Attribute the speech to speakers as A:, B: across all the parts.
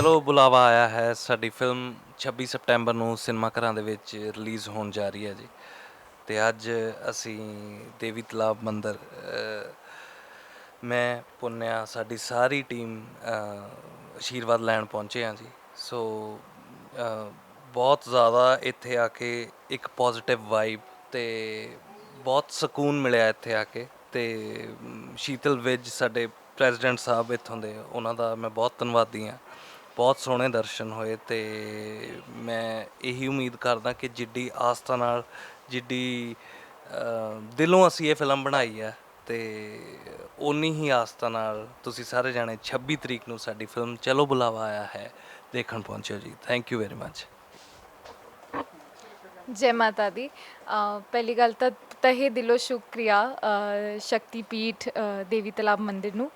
A: ਚਲੋ ਬੁਲਾਵਾ ਆਇਆ ਹੈ। ਸਾਡੀ ਫਿਲਮ 26 ਸਪਟੈਂਬਰ ਨੂੰ ਸਿਨੇਮਾ ਘਰਾਂ ਦੇ ਵਿੱਚ ਰਿਲੀਜ਼ ਹੋਣ ਜਾ ਰਹੀ ਹੈ ਜੀ। ਤੇ ਅੱਜ ਅਸੀਂ ਦੇਵੀ ਤਲਾਬ ਮੰਦਰ ਮੈਂ ਪੁੰਨਿਆ ਸਾਡੀ ਸਾਰੀ ਟੀਮ ਅ, ਆਸ਼ੀਰਵਾਦ ਲੈਣ ਪਹੁੰਚੇ ਹਾਂ ਜੀ। ਸੋ ਬਹੁਤ ਜ਼ਿਆਦਾ ਇੱਥੇ ਆ ਕੇ ਇੱਕ ਪੋਜ਼ਿਟਿਵ ਵਾਈਬ ਤੇ ਬਹੁਤ ਸਕੂਨ ਮਿਲਿਆ ਇੱਥੇ ਆ ਕੇ। ਤੇ ਸ਼ੀਤਲ ਵਿਜ ਸਾਡੇ ਪ੍ਰੈਜ਼ੀਡੈਂਟ ਸਾਹਿਬ ਇੱਥੋਂ ਦੇ ਉਹਨਾਂ ਦਾ ਮੈਂ ਬਹੁਤ ਧੰਨਵਾਦੀ ਹਾਂ। ਬਹੁਤ ਸੋਹਣੇ ਦਰਸ਼ਨ ਹੋਏ ਤੇ ਮੈਂ ਇਹੀ ਉਮੀਦ ਕਰਦਾ ਕਿ ਜਿੱਡੀ ਆਸਥਾ ਨਾਲ ਜਿੱਡੀ ਦਿਲੋਂ ਅਸੀਂ ਇਹ ਫਿਲਮ ਬਣਾਈ ਹੈ ਤੇ ਉਨੀ ਹੀ ਆਸਥਾ ਨਾਲ ਤੁਸੀਂ ਸਾਰੇ ਜਾਣੇ 26 ਤਰੀਕ ਨੂੰ ਸਾਡੀ ਫਿਲਮ ਚਲੋ ਬੁਲਾਵਾ ਆਇਆ ਹੈ ਦੇਖਣ ਪਹੁੰਚਿਓ ਜੀ। ਥੈਂਕ ਯੂ ਵੈਰੀ ਮੱਚ
B: ਜੈ ਮਾਤਾ ਦੀ। ਪਹਿਲੀ ਗੱਲ ਤਾਂ ਤਹੇ ਦਿਲੋਂ ਸ਼ੁਕਰੀਆ ਅ, ਸ਼ਕਤੀਪੀਠ ਦੇਵੀ ਤਲਾਬ ਮੰਦਿਰ ਨੂੰ।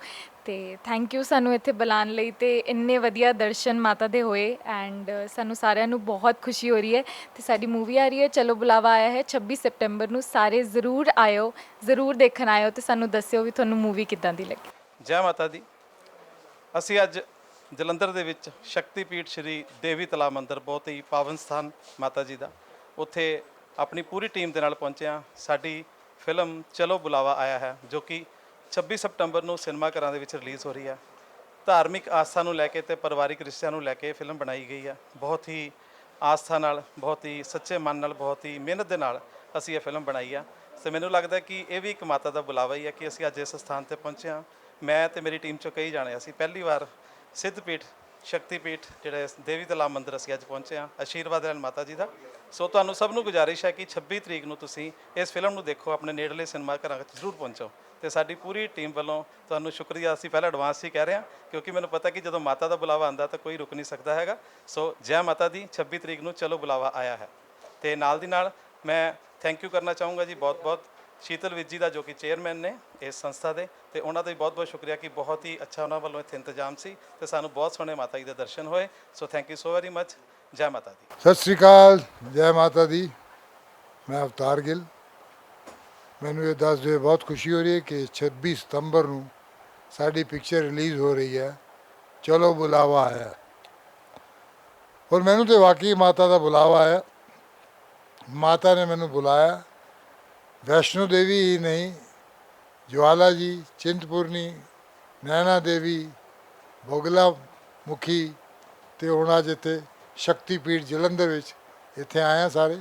B: ਤੇ ਥੈਂਕ ਯੂ ਸਾਨੂੰ ਇੱਥੇ ਬੁਲਾਉਣ ਲਈ ਤੇ ਇੰਨੇ ਵਧੀਆ ਦਰਸ਼ਨ ਮਾਤਾ ਦੇ ਹੋਏ ਐਂਡ ਸਾਨੂੰ ਸਾਰਿਆਂ ਨੂੰ ਬਹੁਤ ਖੁਸ਼ੀ ਹੋ ਰਹੀ ਹੈ ਤੇ ਸਾਡੀ ਮੂਵੀ ਆ ਰਹੀ ਹੈ, ਚਲੋ ਬੁਲਾਵਾ ਆਇਆ ਹੈ 26 ਸਪਟੈਂਬਰ ਨੂੰ ਸਾਰੇ ਜ਼ਰੂਰ ਆਇਓ, ਜ਼ਰੂਰ ਦੇਖਣ ਆਇਓ ਤੇ ਸਾਨੂੰ ਦੱਸਿਓ ਵੀ ਤੁਹਾਨੂੰ ਮੂਵੀ ਕਿੱਦਾਂ ਦੀ ਲੱਗੀ।
C: ਜੈ ਮਾਤਾ ਦੀ। ਅਸੀਂ ਅੱਜ ਜਲੰਧਰ ਦੇ ਵਿੱਚ ਸ਼ਕਤੀਪੀਠ ਸ਼੍ਰੀ ਦੇਵੀ ਤਲਾ ਮੰਦਿਰ ਬਹੁਤ ਹੀ ਪਾਵਨ ਸਥਾਨ ਮਾਤਾ ਜੀ ਦਾ। ਉੱਥੇ ਆਪਣੀ ਪੂਰੀ ਟੀਮ ਦੇ ਨਾਲ ਪਹੁੰਚੇ ਹਾਂ। ਸਾਡੀ ਫਿਲਮ ਚਲੋ ਬੁਲਾਵਾ ਆਇਆ ਹੈ, ਜੋ ਕਿ 26 ਸਪਟੰਬਰ ਨੂੰ ਸਿਨੇਮਾ ਘਰਾਂ ਦੇ ਵਿੱਚ ਰਿਲੀਜ਼ ਹੋ ਰਹੀ ਹੈ ਧਾਰਮਿਕ ਆਸਥਾ ਨੂੰ ਲੈ ਕੇ ਤੇ ਪਰਿਵਾਰਿਕ ਰਿਸ਼ਤਿਆਂ ਨੂੰ ਲੈ ਕੇ ਇਹ ਫਿਲਮ ਬਣਾਈ ਗਈ ਹੈ ਬਹੁਤ ਹੀ ਆਸਥਾ ਨਾਲ, ਬਹੁਤ ਹੀ ਸੱਚੇ ਮਨ ਨਾਲ, ਬਹੁਤ ਹੀ ਮਿਹਨਤ ਦੇ ਨਾਲ ਅਸੀਂ ਇਹ ਫਿਲਮ ਬਣਾਈ ਆ। ਤੇ ਮੈਨੂੰ ਲੱਗਦਾ ਕਿ ਇਹ ਵੀ ਇੱਕ ਮਾਤਾ ਦਾ ਬੁਲਾਵਾ ਹੀ ਹੈ ਕਿ ਅਸੀਂ ਅੱਜ ਇਸ ਸਥਾਨ ਤੇ ਪਹੁੰਚੇ ਹਾਂ। ਮੈਂ ਤੇ ਮੇਰੀ ਟੀਮ ਚੋਂ ਕਈ ਜਾਣੇ ਅਸੀਂ ਪਹਿਲੀ ਵਾਰ ਸਿੱਧਪੀਠ ਸ਼ਕਤੀਪੀਠ, ਜਿਹੜੇ ਦੇਵੀ ਤਲਾਬ ਮੰਦਿਰ ਅਸੀਂ ਅੱਜ ਪਹੁੰਚੇ ਹਾਂ, ਆਸ਼ੀਰਵਾਦ ਲੈਣ ਮਾਤਾ ਜੀ ਦਾ। ਸੋ ਤੁਹਾਨੂੰ ਸਭ ਨੂੰ ਗੁਜ਼ਾਰਿਸ਼ ਹੈ ਕਿ 26 ਤਰੀਕ ਨੂੰ ਤੁਸੀਂ ਇਸ ਫਿਲਮ ਨੂੰ ਦੇਖੋ, ਆਪਣੇ ਨੇੜਲੇ ਸਿਨੇਮਾ ਘਰਾਂ ਵਿੱਚ ਜ਼ਰੂਰ ਪਹੁੰਚੋ। ਤੇ ਸਾਡੀ ਪੂਰੀ ਟੀਮ ਵੱਲੋਂ ਤੁਹਾਨੂੰ ਸ਼ੁਕਰੀਆ। ਅਸੀਂ ਪਹਿਲਾਂ ਐਡਵਾਂਸ ਹੀ ਕਹਿ ਰਹੇ ਹਾਂ, ਕਿਉਂਕਿ ਮੈਨੂੰ ਪਤਾ ਕਿ ਜਦੋਂ ਮਾਤਾ ਦਾ ਬੁਲਾਵਾ ਆਂਦਾ ਤਾਂ ਕੋਈ ਰੁਕ ਨਹੀਂ ਸਕਦਾ ਹੈਗਾ। ਸੋ ਜੈ ਮਾਤਾ ਦੀ 26 ਤਰੀਕ ਨੂੰ ਚਲੋ ਬੁਲਾਵਾ ਆਇਆ ਹੈ। ਤੇ ਨਾਲ ਦੀ ਨਾਲ ਮੈਂ ਥੈਂਕ ਯੂ ਕਰਨਾ ਚਾਹੂੰਗਾ ਜੀ, ਬਹੁਤ-ਬਹੁਤ ਸ਼ੀਤਲ ਵਿੱਜੀ ਦਾ ਜੋ ਕਿ ਚੇਅਰਮੈਨ ਨੇ ਇਸ ਸੰਸਥਾ ਦੇ, ਤੇ ਉਹਨਾਂ ਦਾ ਵੀ ਬਹੁਤ-ਬਹੁਤ ਸ਼ੁਕਰੀਆ ਕਿ ਬਹੁਤ ਹੀ ਅੱਛਾ ਉਹਨਾਂ ਵੱਲੋਂ ਇੱਥੇ ਇੰਤਜ਼ਾਮ ਸੀ ਤੇ ਸਾਨੂੰ ਬਹੁਤ ਸੋਹਣੇ ਮਾਤਾ ਜੀ ਦੇ ਦਰਸ਼ਨ ਹੋਏ। So thank you so very much ਜੈ ਮਾਤਾ ਦੀ।
D: ਸਤਿ ਸ੍ਰੀ ਅਕਾਲ, ਜੈ ਮਾਤਾ ਦੀ। ਮੈਂ ਅਵਤਾਰ ਗਿੱਲ। ਮੈਨੂੰ ਇਹ ਦੱਸਦੇ ਹੋਏ ਬਹੁਤ ਖੁਸ਼ੀ ਹੋ ਰਹੀ ਹੈ ਕਿ 26 ਸਤੰਬਰ ਨੂੰ ਸਾਡੀ ਪਿਕਚਰ ਰਿਲੀਜ਼ ਹੋ ਰਹੀ ਹੈ। ਚਲੋ ਬੁਲਾਵਾ ਆਇਆ ਔਰ ਮੈਨੂੰ ਤੇ ਵਾਕਈ ਮਾਤਾ ਦਾ ਬੁਲਾਵਾ ਆਇਆ ਮਾਤਾ ਨੇ ਮੈਨੂੰ ਬੁਲਾਇਆ। ਵੈਸ਼ਨੋ ਦੇਵੀ ਹੀ ਨਹੀਂ, ਜਵਾਲਾ ਜੀ, ਚਿੰਤਪੁਰਨੀ, ਨੈਣਾ ਦੇਵੀ, ਬੋਗਲਾ ਮੁਖੀ ਤੇ ਹੁਣ ਅੱਜ ਇੱਥੇ ਸ਼ਕਤੀਪੀਠ ਜਲੰਧਰ ਵਿੱਚ ਇੱਥੇ ਆਏ ਹਾਂ ਸਾਰੇ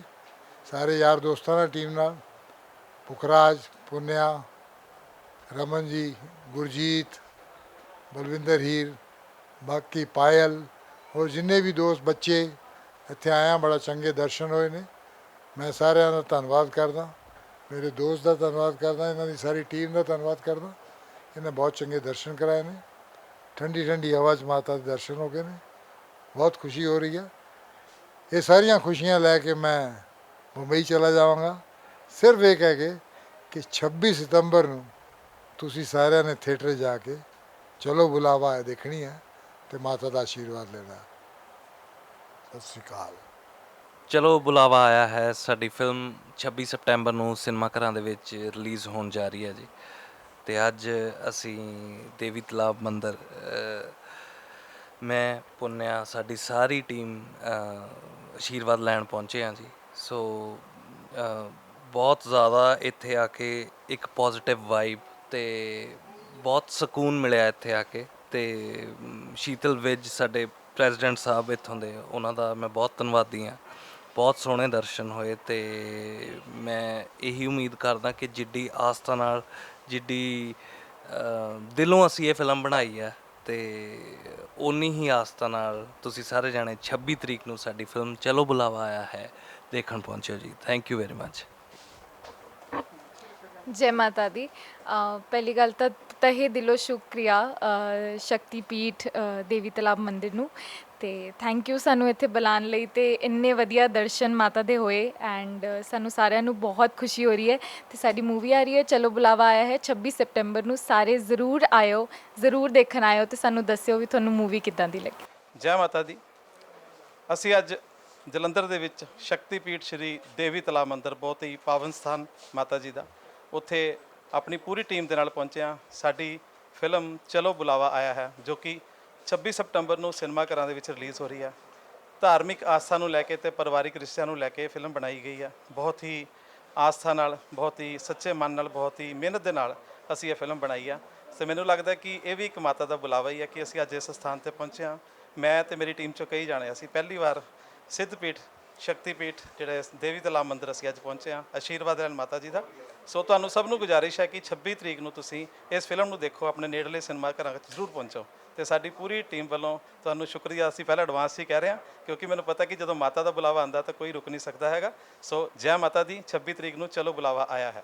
D: ਸਾਰੇ ਯਾਰ ਦੋਸਤਾਂ ਨਾਲ, ਟੀਮ ਨਾਲ, ਪੁਖਰਾਜ, ਪੁੰਨਿਆ, ਰਮਨ ਜੀ, ਗੁਰਜੀਤ, ਬਲਵਿੰਦਰ ਹੀਰ, ਬਾਕੀ ਪਾਇਲ, ਹੋਰ ਜਿੰਨੇ ਵੀ ਦੋਸਤ ਬੱਚੇ ਇੱਥੇ ਆਇਆ ਬੜਾ ਚੰਗੇ ਦਰਸ਼ਨ ਹੋਏ ਨੇ, ਮੈਂ ਸਾਰਿਆਂ ਦਾ ਧੰਨਵਾਦ ਕਰਦਾ। ਮੇਰੇ ਦੋਸਤ ਦਾ ਧੰਨਵਾਦ ਕਰਦਾ, ਇਹਨਾਂ ਦੀ ਸਾਰੀ ਟੀਮ ਦਾ ਧੰਨਵਾਦ ਕਰਦਾ। ਇਹਨੇ ਬਹੁਤ ਚੰਗੇ ਦਰਸ਼ਨ ਕਰਾਏ ਨੇ। ਠੰਡੀ ਠੰਡੀ ਹਵਾ 'ਚ ਮਾਤਾ ਦੇ ਦਰਸ਼ਨ ਹੋ ਗਏ ਨੇ। ਬਹੁਤ ਖੁਸ਼ੀ ਹੋ ਰਹੀ ਹੈ ਇਹ ਸਾਰੀਆਂ ਖੁਸ਼ੀਆਂ ਲੈ ਕੇ ਮੈਂ ਮੁੰਬਈ ਚਲਾ ਜਾਵਾਂਗਾ। ਸਿਰਫ ਇਹ ਕਹਿ ਕੇ ਕਿ 26 ਸਤੰਬਰ ਨੂੰ ਤੁਸੀਂ ਸਾਰਿਆਂ ਨੇ ਥੀਏਟਰ ਜਾ ਕੇ ਚਲੋ ਬੁਲਾਵਾ ਹੈ ਦੇਖਣੀ ਹੈ ਤੇ ਮਾਤਾ ਦਾ ਆਸ਼ੀਰਵਾਦ ਲੈਣਾ। ਸਤਿ ਸ਼੍ਰੀ ਅਕਾਲ।
A: ਚਲੋ ਬੁਲਾਵਾ ਆਇਆ ਹੈ ਸਾਡੀ ਫਿਲਮ 26 ਸਪਟੈਂਬਰ ਨੂੰ ਸਿਨੇਮਾ ਘਰਾਂ ਦੇ ਵਿੱਚ ਰਿਲੀਜ਼ ਹੋਣ ਜਾ ਰਹੀ ਹੈ ਜੀ। ਤੇ ਅੱਜ ਅਸੀਂ ਦੇਵੀ ਤਲਾਬ ਮੰਦਿਰ ਅ, ਮੈਂ ਪੁੰਨਿਆ ਸਾਡੀ ਸਾਰੀ ਟੀਮ ਅ, ਆਸ਼ੀਰਵਾਦ ਲੈਣ ਪਹੁੰਚੇ ਹਾਂ ਜੀ। ਸੋ ਅ, ਬਹੁਤ ਜ਼ਿਆਦਾ ਇੱਥੇ ਆ ਕੇ ਇੱਕ ਪੋਜ਼ਿਟਿਵ ਵਾਈਬ ਤੇ ਬਹੁਤ ਸਕੂਨ ਮਿਲਿਆ ਇੱਥੇ ਆ ਕੇ ਤੇ ਮ, ਸ਼ੀਤਲ ਵਿਜ ਸਾਡੇ ਪ੍ਰੈਜ਼ੀਡੈਂਟ ਸਾਹਿਬ ਇੱਥੋਂ ਦੇ ਉਹਨਾਂ ਦਾ ਮੈਂ ਬਹੁਤ ਧੰਨਵਾਦੀ ਹਾਂ। ਬਹੁਤ ਸੋਹਣੇ ਦਰਸ਼ਨ ਹੋਏ ਤੇ ਮੈਂ ਇਹੀ ਉਮੀਦ ਕਰਦਾ ਕਿ ਜਿੱਡੀ ਆਸਥਾ ਨਾਲ ਜਿੱਡੀ ਦਿਲੋਂ ਅਸੀਂ ਇਹ ਫਿਲਮ ਬਣਾਈ ਹੈ ਤੇ ਉਨੀ ਹੀ ਆਸਥਾ ਨਾਲ ਤੁਸੀਂ ਸਾਰੇ ਜਾਣੇ 26 ਤਰੀਕ ਨੂੰ ਸਾਡੀ ਫਿਲਮ ਚਲੋ ਬੁਲਾਵਾ ਆਇਆ ਹੈ ਦੇਖਣ ਪਹੁੰਚਿਓ ਜੀ। ਥੈਂਕ ਯੂ ਵੈਰੀ ਮੱਚ
B: ਜੈ ਮਾਤਾ ਦੀ। ਪਹਿਲੀ ਗੱਲ ਤਾਂ ਤਹੇ ਦਿਲੋਂ ਸ਼ੁਕਰੀਆ ਅ, ਸ਼ਕਤੀਪੀਠ ਦੇਵੀ ਤਲਾਬ ਮੰਦਿਰ ਨੂੰ। ਤੇ ਥੈਂਕ ਯੂ ਸਾਨੂੰ ਇੱਥੇ ਬੁਲਾਉਣ ਲਈ ਤੇ ਇੰਨੇ ਵਧੀਆ ਦਰਸ਼ਨ ਮਾਤਾ ਦੇ ਹੋਏ ਐਂਡ ਸਾਨੂੰ ਸਾਰਿਆਂ ਨੂੰ ਬਹੁਤ ਖੁਸ਼ੀ ਹੋ ਰਹੀ ਹੈ ਤੇ ਸਾਡੀ ਮੂਵੀ ਆ ਰਹੀ ਹੈ, ਚਲੋ ਬੁਲਾਵਾ ਆਇਆ ਹੈ 26 ਸਪਟੈਂਬਰ ਨੂੰ ਸਾਰੇ ਜ਼ਰੂਰ ਆਇਓ, ਜ਼ਰੂਰ ਦੇਖਣ ਆਇਓ ਤੇ ਸਾਨੂੰ ਦੱਸਿਓ ਵੀ ਤੁਹਾਨੂੰ ਮੂਵੀ ਕਿੱਦਾਂ ਦੀ ਲੱਗੀ।
C: ਜੈ ਮਾਤਾ ਦੀ। ਅਸੀਂ ਅੱਜ ਜਲੰਧਰ ਦੇ ਵਿੱਚ ਸ਼ਕਤੀਪੀਠ ਸ਼੍ਰੀ ਦੇਵੀ ਤਲਾ ਮੰਦਿਰ, ਬਹੁਤ ਹੀ ਪਾਵਨ ਸਥਾਨ ਮਾਤਾ ਜੀ ਦਾ। ਉੱਥੇ ਆਪਣੀ ਪੂਰੀ ਟੀਮ ਦੇ ਨਾਲ ਪਹੁੰਚੇ ਹਾਂ। ਸਾਡੀ ਫਿਲਮ ਚਲੋ ਬੁਲਾਵਾ ਆਇਆ ਹੈ, ਜੋ ਕਿ 26 ਸਤੰਬਰ ਨੂੰ ਸਿਨੇਮਾ ਘਰਾਂ ਦੇ ਵਿੱਚ ਰਿਲੀਜ਼ ਹੋ ਰਹੀ ਆ। ਧਾਰਮਿਕ ਆਸਥਾ ਨੂੰ ਲੈ ਕੇ ਤੇ ਪਰਿਵਾਰਿਕ ਰਿਸ਼ਤਿਆਂ ਨੂੰ ਲੈ ਕੇ ਫਿਲਮ ਬਣਾਈ ਗਈ ਆ। ਬਹੁਤ ਹੀ ਆਸਥਾ ਨਾਲ, ਬਹੁਤ ਹੀ ਸੱਚੇ ਮਨ ਨਾਲ, ਬਹੁਤ ਹੀ ਮਿਹਨਤ ਦੇ ਨਾਲ ਅਸੀਂ ਇਹ ਫਿਲਮ ਬਣਾਈ ਆ। ਤੇ ਮੈਨੂੰ ਲੱਗਦਾ ਕਿ ਇਹ ਵੀ ਇੱਕ ਮਾਤਾ ਦਾ ਬੁਲਾਵਾ ਹੀ ਆ ਕਿ ਅਸੀਂ ਅੱਜ ਇਸ ਸਥਾਨ ਤੇ ਪਹੁੰਚੇ ਹਾਂ। ਮੈਂ ਤੇ ਮੇਰੀ ਟੀਮ ਚੋਂ ਕਈ ਜਾਣੇ ਅਸੀਂ ਪਹਿਲੀ ਵਾਰ ਸਿੱਧਪੀਠ ਸ਼ਕਤੀਪੀਠ, ਜਿਹੜੇ ਦੇਵੀ ਤਲਾਬ ਮੰਦਿਰ ਅਸੀਂ ਅੱਜ ਪਹੁੰਚੇ ਹਾਂ ਆਸ਼ੀਰਵਾਦ ਲੈਣ ਮਾਤਾ ਜੀ ਦਾ। ਸੋ ਤੁਹਾਨੂੰ ਸਭ ਨੂੰ ਗੁਜ਼ਾਰਿਸ਼ ਹੈ ਕਿ 26 ਤਰੀਕ ਨੂੰ ਤੁਸੀਂ ਇਸ ਫਿਲਮ ਨੂੰ ਦੇਖੋ, ਆਪਣੇ ਨੇੜਲੇ ਸਿਨੇਮਾ ਘਰਾਂ ਵਿੱਚ ਜ਼ਰੂਰ ਪਹੁੰਚੋ। ਤੇ ਸਾਡੀ ਪੂਰੀ ਟੀਮ ਵੱਲੋਂ ਤੁਹਾਨੂੰ ਸ਼ੁਕਰੀਆ, ਅਸੀਂ ਪਹਿਲਾਂ ਐਡਵਾਂਸ ਹੀ ਕਹਿ ਰਹੇ ਹਾਂ, ਕਿਉਂਕਿ ਮੈਨੂੰ ਪਤਾ ਕਿ ਜਦੋਂ ਮਾਤਾ ਦਾ ਬੁਲਾਵਾ ਆਂਦਾ ਤਾਂ ਕੋਈ ਰੁਕ ਨਹੀਂ ਸਕਦਾ ਹੈਗਾ। ਸੋ ਜੈ ਮਾਤਾ ਦੀ 26 ਤਰੀਕ ਨੂੰ ਚਲੋ ਬੁਲਾਵਾ ਆਇਆ ਹੈ।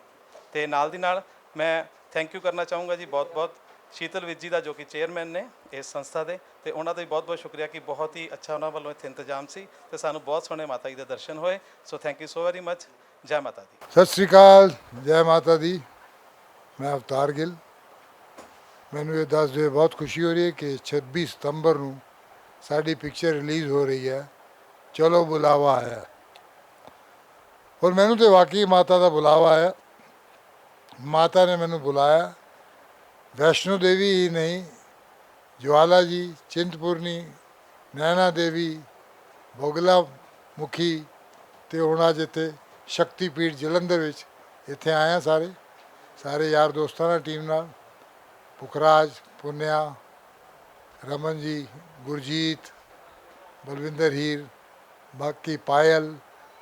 C: ਤੇ ਨਾਲ ਦੀ ਨਾਲ ਮੈਂ ਥੈਂਕ ਯੂ ਕਰਨਾ ਚਾਹੂੰਗਾ ਜੀ ਬਹੁਤ ਬਹੁਤ ਸ਼ੀਤਲ ਵਿਜ ਜੀ ਦਾ ਜੋ ਕਿ ਚੇਅਰਮੈਨ ਨੇ ਇਸ ਸੰਸਥਾ ਦੇ, ਤੇ ਉਹਨਾਂ ਦਾ ਵੀ ਬਹੁਤ ਬਹੁਤ ਸ਼ੁਕਰੀਆ ਕਿ ਬਹੁਤ ਹੀ ਅੱਛਾ ਉਹਨਾਂ ਵੱਲੋਂ ਇੱਥੇ ਇੰਤਜ਼ਾਮ ਸੀ ਤੇ ਸਾਨੂੰ ਬਹੁਤ ਸੋਹਣੇ ਮਾਤਾ ਜੀ ਦੇ ਦਰਸ਼ਨ ਹੋਏ। So thank you so very much ਜੈ ਮਾਤਾ ਦੀ।
D: ਸਤਿ ਸ੍ਰੀ ਅਕਾਲ, ਜੈ ਮਾਤਾ ਦੀ। ਮੈਂ ਅਵਤਾਰ ਗਿੱਲ। ਮੈਨੂੰ ਇਹ ਦੱਸਦੇ ਹੋਏ ਬਹੁਤ ਖੁਸ਼ੀ ਹੋ ਰਹੀ ਹੈ ਕਿ 26 ਸਤੰਬਰ ਨੂੰ ਸਾਡੀ ਪਿਕਚਰ ਰਿਲੀਜ਼ ਹੋ ਰਹੀ ਹੈ। ਚਲੋ, ਬੁਲਾਵਾ ਆਇਆ ਔਰ ਮੈਨੂੰ ਤੇ ਵਾਕਈ ਮਾਤਾ ਦਾ ਬੁਲਾਵਾ ਆਇਆ ਮਾਤਾ ਨੇ ਮੈਨੂੰ ਬੁਲਾਇਆ। ਵੈਸ਼ਨੋ ਦੇਵੀ ਹੀ ਨਹੀਂ, ਜਵਾਲਾ ਜੀ, ਚਿੰਤਪੁਰਨੀ, ਨੈਣਾ ਦੇਵੀ, ਬੋਗਲਾ ਮੁਖੀ ਤੇ ਹੁਣ ਅੱਜ ਇੱਥੇ ਸ਼ਕਤੀਪੀਠ ਜਲੰਧਰ ਵਿੱਚ ਇੱਥੇ ਆਇਆ ਸਾਰੇ ਸਾਰੇ ਯਾਰ ਦੋਸਤਾਂ ਨਾਲ, ਟੀਮ ਨਾਲ, ਪੁਖਰਾਜ, ਪੁੰਨਿਆ, ਰਮਨ ਜੀ, ਗੁਰਜੀਤ, ਬਲਵਿੰਦਰ ਹੀਰ, ਬਾਕੀ ਪਾਇਲ,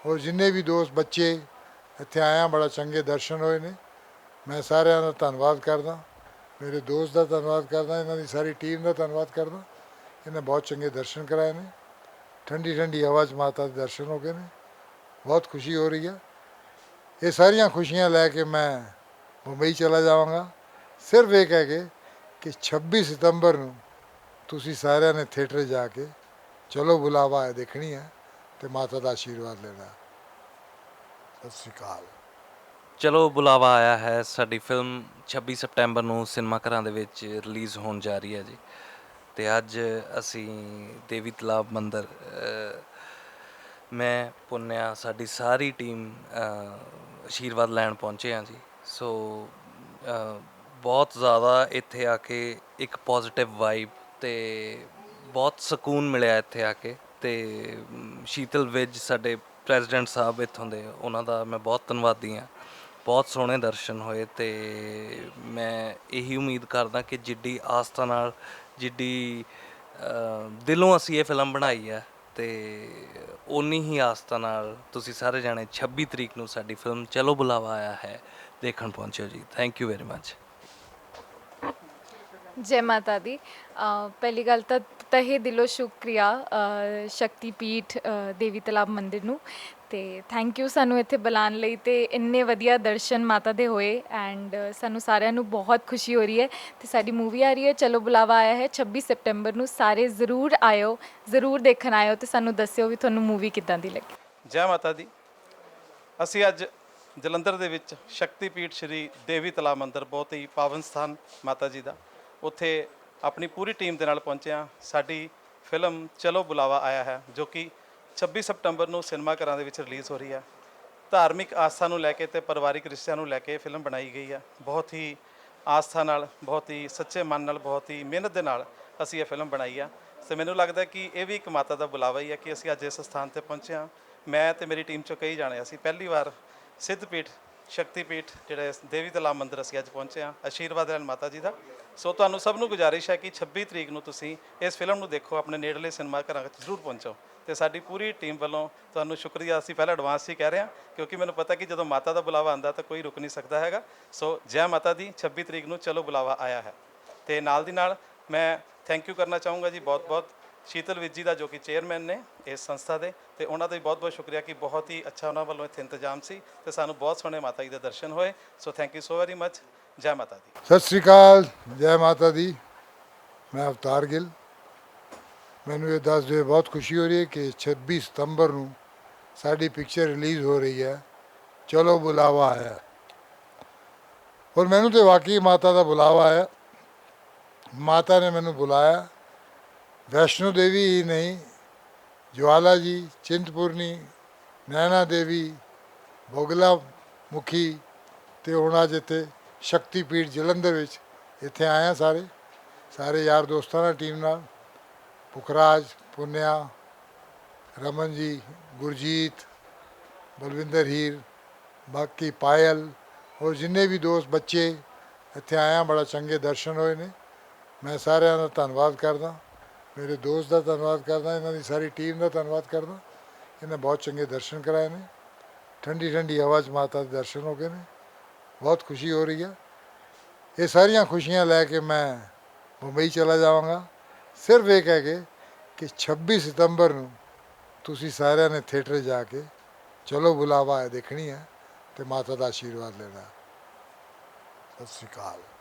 D: ਹੋਰ ਜਿੰਨੇ ਵੀ ਦੋਸਤ, ਬੱਚੇ ਇੱਥੇ ਆਇਆ ਬੜਾ ਚੰਗੇ ਦਰਸ਼ਨ ਹੋਏ ਨੇ। ਮੈਂ ਸਾਰਿਆਂ ਦਾ ਧੰਨਵਾਦ ਕਰਦਾ। ਮੇਰੇ ਦੋਸਤ ਦਾ ਧੰਨਵਾਦ ਕਰਦਾ, ਇਹਨਾਂ ਦੀ ਸਾਰੀ ਟੀਮ ਦਾ ਧੰਨਵਾਦ ਕਰਦਾ। ਇਹਨੇ ਬਹੁਤ ਚੰਗੇ ਦਰਸ਼ਨ ਕਰਾਏ ਨੇ। ਠੰਡੀ ਠੰਡੀ ਹਵਾ 'ਚ ਮਾਤਾ ਦੇ ਦਰਸ਼ਨ ਹੋ ਗਏ ਨੇ। ਬਹੁਤ ਖੁਸ਼ੀ ਹੋ ਰਹੀ ਹੈ ਇਹ ਸਾਰੀਆਂ ਖੁਸ਼ੀਆਂ ਲੈ ਕੇ ਮੈਂ ਮੁੰਬਈ ਚਲਾ ਜਾਵਾਂਗਾ। ਸਿਰਫ ਇਹ ਕਹਿ ਕੇ ਕਿ 26 ਸਤੰਬਰ ਨੂੰ ਤੁਸੀਂ ਸਾਰਿਆਂ ਨੇ ਥੀਏਟਰ ਜਾ ਕੇ ਚਲੋ ਬੁਲਾਵਾ ਹੈ ਦੇਖਣੀ ਹੈ ਤੇ ਮਾਤਾ ਦਾ ਆਸ਼ੀਰਵਾਦ ਲੈਣਾ। ਸਤਿ ਸ਼੍ਰੀ ਅਕਾਲ।
A: ਚਲੋ ਬੁਲਾਵਾ ਆਇਆ ਹੈ। ਸਾਡੀ ਫਿਲਮ 26 ਸਪਟੈਂਬਰ ਨੂੰ ਸਿਨੇਮਾ ਘਰਾਂ ਦੇ ਵਿੱਚ ਰਿਲੀਜ਼ ਹੋਣ ਜਾ ਰਹੀ ਹੈ ਜੀ। ਤੇ ਅੱਜ ਅਸੀਂ ਦੇਵੀ ਤਲਾਬ ਮੰਦਰ ਮੈਂ ਪੁੰਨਿਆ ਸਾਡੀ ਸਾਰੀ ਟੀਮ ਅ, ਆਸ਼ੀਰਵਾਦ ਲੈਣ ਪਹੁੰਚੇ ਹਾਂ ਜੀ। ਸੋ ਬਹੁਤ ਜ਼ਿਆਦਾ ਇੱਥੇ ਆ ਕੇ ਇੱਕ ਪੋਜ਼ਿਟਿਵ ਵਾਈਬ ਤੇ ਬਹੁਤ ਸਕੂਨ ਮਿਲਿਆ ਇੱਥੇ ਆ ਕੇ। ਤੇ ਸ਼ੀਤਲ ਵਿਜ ਸਾਡੇ ਪ੍ਰੈਜ਼ੀਡੈਂਟ ਸਾਹਿਬ ਇੱਥੋਂ ਦੇ ਉਹਨਾਂ ਦਾ ਮੈਂ ਬਹੁਤ ਧੰਨਵਾਦੀ ਹਾਂ। ਬਹੁਤ ਸੋਹਣੇ ਦਰਸ਼ਨ ਹੋਏ ਤੇ ਮੈਂ ਇਹੀ ਉਮੀਦ ਕਰਦਾ ਕਿ ਜਿੱਡੀ ਆਸਥਾ ਨਾਲ ਜਿੱਡੀ ਦਿਲੋਂ ਅਸੀਂ ਇਹ ਫਿਲਮ ਬਣਾਈ ਹੈ ਤੇ ਉਨੀ ਹੀ ਆਸਥਾ ਨਾਲ ਤੁਸੀਂ ਸਾਰੇ ਜਾਣੇ 26 ਤਰੀਕ ਨੂੰ ਸਾਡੀ ਫਿਲਮ ਚਲੋ ਬੁਲਾਵਾ ਆਇਆ ਹੈ ਦੇਖਣ ਪਹੁੰਚਿਓ ਜੀ। ਥੈਂਕ ਯੂ ਵੈਰੀ ਮੱਚ
B: ਜੈ ਮਾਤਾ ਦੀ। ਪਹਿਲੀ ਗੱਲ ਤਾਂ ਤਹਿ ਦਿਲੋਂ ਸ਼ੁਕਰੀਆ ਅ, ਸ਼ਕਤੀਪੀਠ ਦੇਵੀ ਤਲਾਬ ਮੰਦਿਰ ਨੂੰ। ਤੇ ਥੈਂਕ ਯੂ ਸਾਨੂੰ ਇੱਥੇ ਬੁਲਾਉਣ ਲਈ ਤੇ ਇੰਨੇ ਵਧੀਆ ਦਰਸ਼ਨ ਮਾਤਾ ਦੇ ਹੋਏ ਐਂਡ ਸਾਨੂੰ ਸਾਰਿਆਂ ਨੂੰ ਬਹੁਤ ਖੁਸ਼ੀ ਹੋ ਰਹੀ ਹੈ ਤੇ ਸਾਡੀ ਮੂਵੀ ਆ ਰਹੀ ਹੈ, ਚਲੋ ਬੁਲਾਵਾ ਆਇਆ ਹੈ 26 ਸਤੰਬਰ ਨੂੰ ਸਾਰੇ ਜ਼ਰੂਰ ਆਇਓ, ਜ਼ਰੂਰ ਦੇਖਣ ਆਇਓ ਤੇ ਸਾਨੂੰ ਦੱਸਿਓ ਵੀ ਤੁਹਾਨੂੰ ਮੂਵੀ ਕਿੱਦਾਂ ਦੀ ਲੱਗੀ।
C: ਜੈ ਮਾਤਾ ਦੀ। ਅਸੀਂ ਅੱਜ ਜਲੰਧਰ ਦੇ ਵਿੱਚ ਸ਼ਕਤੀਪੀਠ ਸ਼੍ਰੀ ਦੇਵੀ ਤਲਾ ਮੰਦਿਰ, ਬਹੁਤ ਹੀ ਪਾਵਨ ਸਥਾਨ ਮਾਤਾ ਜੀ ਦਾ। ਉੱਥੇ ਆਪਣੀ ਪੂਰੀ ਟੀਮ ਦੇ ਨਾਲ ਪਹੁੰਚੇ ਹਾਂ। ਸਾਡੀ ਫਿਲਮ ਚਲੋ ਬੁਲਾਵਾ ਆਇਆ ਹੈ, ਜੋ ਕਿ 26 ਸਪਟੰਬਰ ਨੂੰ ਸਿਨੇਮਾ ਘਰਾਂ ਦੇ ਵਿੱਚ ਰਿਲੀਜ਼ ਹੋ ਰਹੀ ਹੈ ਧਾਰਮਿਕ ਆਸਥਾ ਨੂੰ ਲੈ ਕੇ ਤੇ ਪਰਿਵਾਰਿਕ ਰਿਸ਼ਤਿਆਂ ਨੂੰ ਲੈ ਕੇ ਇਹ ਫਿਲਮ ਬਣਾਈ ਗਈ ਹੈ ਬਹੁਤ ਹੀ ਆਸਥਾ ਨਾਲ, ਬਹੁਤ ਹੀ ਸੱਚੇ ਮਨ ਨਾਲ, ਬਹੁਤ ਹੀ ਮਿਹਨਤ ਦੇ ਨਾਲ ਅਸੀਂ ਇਹ ਫਿਲਮ ਬਣਾਈ ਆ। ਤੇ ਮੈਨੂੰ ਲੱਗਦਾ ਕਿ ਇਹ ਵੀ ਇੱਕ ਮਾਤਾ ਦਾ ਬੁਲਾਵਾ ਹੀ ਹੈ ਕਿ ਅਸੀਂ ਅੱਜ ਇਸ ਸਥਾਨ ਤੇ ਪਹੁੰਚੇ ਹਾਂ। ਮੈਂ ਤੇ ਮੇਰੀ ਟੀਮ ਚੋਂ ਕਈ ਜਾਣੇ ਅਸੀਂ ਪਹਿਲੀ ਵਾਰ ਸਿੱਧਪੀਠ, ਸ਼ਕਤੀਪੀਠ, ਜਿਹੜੇ ਦੇਵੀ ਤਲਾਬ ਮੰਦਿਰ ਅਸੀਂ ਅੱਜ ਪਹੁੰਚੇ ਹਾਂ, ਆਸ਼ੀਰਵਾਦ ਲੈਣ ਮਾਤਾ ਜੀ ਦਾ। ਸੋ ਤੁਹਾਨੂੰ ਸਭ ਨੂੰ ਗੁਜ਼ਾਰਿਸ਼ ਹੈ ਕਿ 26 ਤਰੀਕ ਨੂੰ ਤੁਸੀਂ ਇਸ ਫਿਲਮ ਨੂੰ ਦੇਖੋ, ਆਪਣੇ ਨੇੜਲੇ ਸਿਨੇਮਾ ਘਰਾਂ ਵਿੱਚ ਜ਼ਰੂਰ ਪਹੁੰਚੋ। ਤੇ ਸਾਡੀ ਪੂਰੀ ਟੀਮ ਵੱਲੋਂ ਤੁਹਾਨੂੰ ਸ਼ੁਕਰੀਆ। ਅਸੀਂ ਪਹਿਲਾਂ ਐਡਵਾਂਸ ਹੀ ਕਹਿ ਰਹੇ ਹਾਂ, ਕਿਉਂਕਿ ਮੈਨੂੰ ਪਤਾ ਕਿ ਜਦੋਂ ਮਾਤਾ ਦਾ ਬੁਲਾਵਾ ਆਂਦਾ ਤਾਂ ਕੋਈ ਰੁਕ ਨਹੀਂ ਸਕਦਾ ਹੈਗਾ। ਸੋ ਜੈ ਮਾਤਾ ਦੀ 26 ਤਰੀਕ ਨੂੰ ਚਲੋ ਬੁਲਾਵਾ ਆਇਆ ਹੈ। ਤੇ ਨਾਲ ਦੀ ਨਾਲ ਮੈਂ ਥੈਂਕ ਯੂ ਕਰਨਾ ਚਾਹੂੰਗਾ ਜੀ ਬਹੁਤ ਬਹੁਤ ਸ਼ੀਤਲ ਵਿਜ ਦਾ, ਜੋ ਕਿ ਚੇਅਰਮੈਨ ਨੇ ਇਸ ਸੰਸਥਾ ਦੇ। ਤੇ ਉਹਨਾਂ ਦਾ ਵੀ ਬਹੁਤ ਬਹੁਤ ਸ਼ੁਕਰੀਆ ਕਿ ਬਹੁਤ ਹੀ ਅੱਛਾ ਉਹਨਾਂ ਵੱਲੋਂ ਇੱਥੇ ਇੰਤਜ਼ਾਮ ਸੀ ਤੇ ਸਾਨੂੰ ਬਹੁਤ ਸੋਹਣੇ ਮਾਤਾ ਜੀ ਦੇ ਦਰਸ਼ਨ ਹੋਏ। So thank you so very much ਜੈ ਮਾਤਾ ਦੀ।
D: ਸਤਿ ਸ਼੍ਰੀ ਅਕਾਲ, ਜੈ ਮਾਤਾ ਦੀ। ਮੈਂ ਅਵਤਾਰ ਗਿੱਲ। ਮੈਨੂੰ ਇਹ ਦੱਸ ਦਿਓ ਬਹੁਤ ਖੁਸ਼ੀ ਹੋ ਰਹੀ ਹੈ ਕਿ 26 ਸਤੰਬਰ ਨੂੰ ਸਾਡੀ ਪਿਕਚਰ ਰਿਲੀਜ਼ ਹੋ ਰਹੀ ਹੈ। ਚਲੋ, ਬੁਲਾਵਾ ਆਇਆ। ਔਰ ਮੈਨੂੰ ਤੇ ਵਾਕਈ ਮਾਤਾ ਦਾ ਬੁਲਾਵਾ ਆਇਆ। ਮਾਤਾ ਨੇ ਮੈਨੂੰ ਬੁਲਾਇਆ। ਵੈਸ਼ਨੋ ਦੇਵੀ ਹੀ ਨਹੀਂ, ਜਵਾਲਾ ਜੀ, ਚਿੰਤਪੁਰਨੀ, ਨੈਣਾ ਦੇਵੀ, ਬੋਗਲਾ ਮੁਖੀ ਤੇ ਹੁਣ ਅੱਜ ਇੱਥੇ ਸ਼ਕਤੀਪੀਠ ਜਲੰਧਰ ਵਿੱਚ ਇੱਥੇ ਆਏ ਆ ਸਾਰੇ। ਸਾਰੇ ਯਾਰ ਦੋਸਤਾਂ ਨਾਲ, ਟੀਮ ਨਾਲ। ਪੁਖਰਾਜ, ਪੁੰਨਿਆ, ਰਮਨ ਜੀ, ਗੁਰਜੀਤ, ਬਲਵਿੰਦਰ ਹੀਰ, ਬਾਕੀ ਪਾਇਲ ਹੋਰ ਜਿੰਨੇ ਵੀ ਦੋਸਤ ਬੱਚੇ ਇੱਥੇ ਆਇਆ ਬੜਾ ਚੰਗੇ ਦਰਸ਼ਨ ਹੋਏ ਨੇ। ਮੈਂ ਸਾਰਿਆਂ ਦਾ ਧੰਨਵਾਦ ਕਰਦਾ। ਮੇਰੇ ਦੋਸਤ ਦਾ ਧੰਨਵਾਦ ਕਰਦਾ, ਇਹਨਾਂ ਦੀ ਸਾਰੀ ਟੀਮ ਦਾ ਧੰਨਵਾਦ ਕਰਦਾ। ਇਹਨੇ ਬਹੁਤ ਚੰਗੇ ਦਰਸ਼ਨ ਕਰਾਏ ਨੇ। ਠੰਡੀ ਠੰਡੀ ਹਵਾ 'ਚ ਮਾਤਾ ਦੇ ਦਰਸ਼ਨ ਹੋ ਗਏ ਨੇ। ਬਹੁਤ ਖੁਸ਼ੀ ਹੋ ਰਹੀ ਹੈ ਇਹ ਸਾਰੀਆਂ ਖੁਸ਼ੀਆਂ ਲੈ ਕੇ ਮੈਂ ਮੁੰਬਈ ਚਲਾ ਜਾਵਾਂਗਾ। ਸਿਰਫ ਇਹ ਕਹਿ ਕੇ ਕਿ 26 ਸਤੰਬਰ ਨੂੰ ਤੁਸੀਂ ਸਾਰਿਆਂ ਨੇ ਥੀਏਟਰ ਜਾ ਕੇ ਚਲੋ ਬੁਲਾਵਾ ਹੈ ਦੇਖਣੀ ਹੈ ਤੇ ਮਾਤਾ ਦਾ ਆਸ਼ੀਰਵਾਦ ਲੈਣਾ। ਸਤਿ ਸ਼੍ਰੀ ਅਕਾਲ।